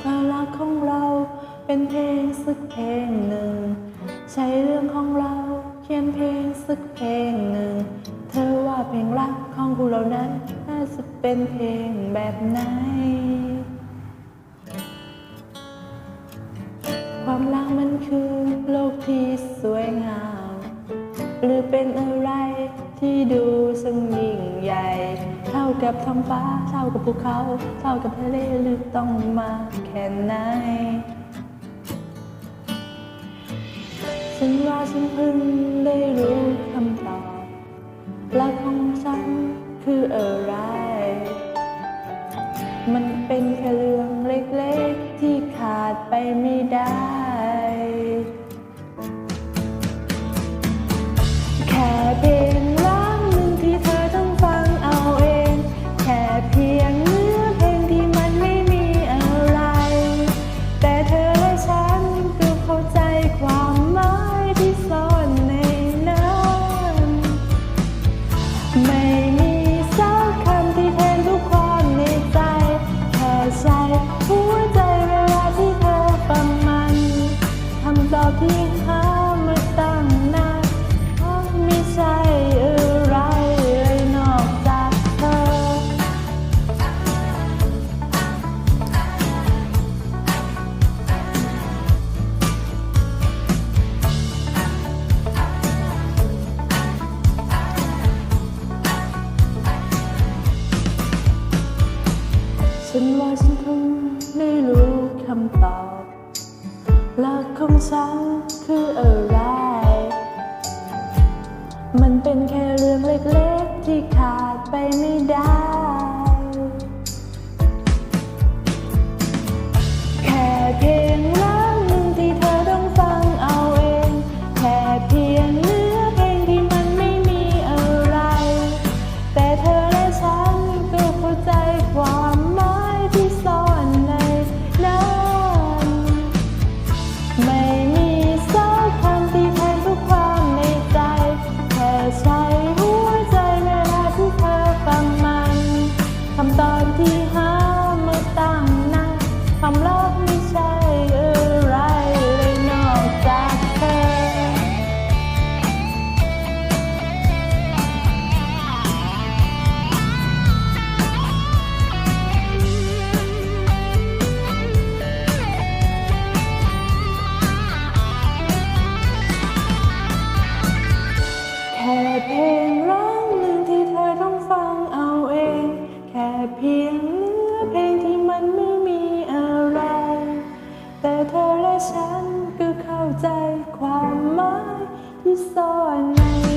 เธอรักของเราเป็นเพลงสักเพลงหนึ่ง ใช่เรื่องของเราเขียนเพลงสักเพลงหนึ่ง เธอว่าเพลงรักของพวกเรานั้นน่าจะเป็นเพลงแบบไหน ความรักมันคือโลกที่สวยงาม หรือเป็นอะไรที่ดูซึ่งยิ่งใหญ่ เท่ากับท้องฟ้าเท่ากับภูเขาเท่ากับทะเลหรือต้องมาแค่ไหนฉันว่าฉันเพิ่งได้รู้คำตอบรักของฉันคืออะไร มันเป็นแค่เรื่องเล็กๆที่ขาดไปไม่ได้ ฉันว่าฉันคงได้รู้คำตอบหลักของฉันคือเออ เพียงเนื้อเพลงที่มันไม่มีอะไร แต่เธอและฉันก็เข้าใจความหมายที่ซ่อนในนั้น